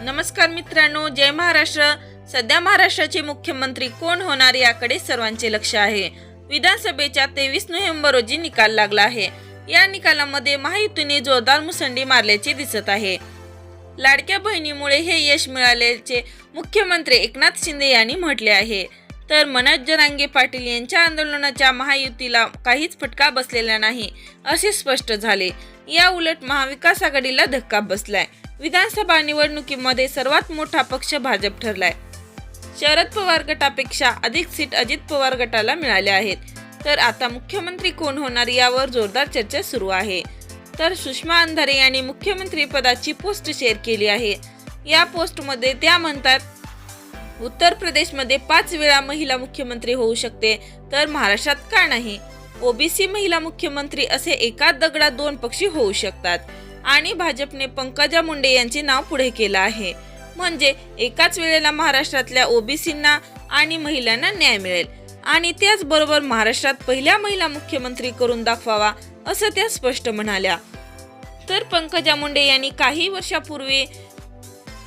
नमस्कार मित्रांनो जय महाराष्ट्र. सध्या महाराष्ट्राचे मुख्यमंत्री कोण होणार याकडे सर्वांचे लक्ष आहे. विधानसभेच्या तेवीस नोव्हेंबर रोजी निकाल लागला आहे. या निकालामध्ये महायुतीने जोरदार मुसंडी मारल्याचे दिसत आहे. लाडक्या बहिणीमुळे हे यश मिळाल्याचे मुख्यमंत्री एकनाथ शिंदे यांनी म्हटले आहे. तर मनोज जरांगे पाटील यांच्या आंदोलनाच्या महायुतीला काहीच फटका बसलेला नाही असे स्पष्ट झाले. या उलट महाविकास आघाडीला धक्का बसलाय. विधानसभा निवडणुकीमध्ये सर्वात मोठा पक्ष भाजप ठरलाय. शरद पवार गटापेक्षा अधिक सीट अजित पवार गटाला मिळाल्या आहेत. तर आता मुख्यमंत्री कोण होणार यावर जोरदार चर्चा सुरू आहे. तर सुषमा अंधारे यांनी मुख्यमंत्री पदाची पोस्ट शेअर केली आहे. या पोस्टमध्ये त्या म्हणतात उत्तर प्रदेशमध्ये पाच वेळा महिला मुख्यमंत्री होऊ शकते तर महाराष्ट्रात का नाही? ओबीसी महिला मुख्यमंत्री असे एका दगडा दोन पक्षी होऊ शकतात. आणि भाजपने पंकजा मुंडे यांचे नाव पुढे केलं आहे. म्हणजे एकाच वेळेला महाराष्ट्रातल्या ओबीसींना आणि महिलांना न्याय मिळेल. आणि त्याचबरोबर महाराष्ट्रात पहिल्या महिला मुख्यमंत्री करून दाखवावा असं त्या स्पष्ट म्हणाल्या. तर पंकजा मुंडे यांनी काही वर्षापूर्वी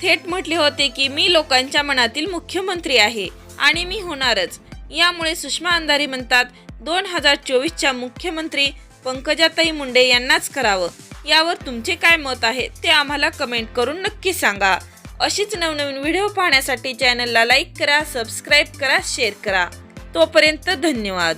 थेट म्हटले होते की मी लोकांच्या मनातील मुख्यमंत्री आहे आणि मी होणारच. यामुळे सुषमा अंधारे म्हणतात दोन हजार चोवीसच्या मुख्यमंत्री पंकजाताई मुंडे यांनाच करावं. यावर तुमचे काय मत आहे ते आम्हाला कमेंट करून नक्की सांगा. अशीच नवनवीन व्हिडिओ पाहण्यासाठी चॅनलला लाईक करा सबस्क्राईब करा शेअर करा. तोपर्यंत धन्यवाद.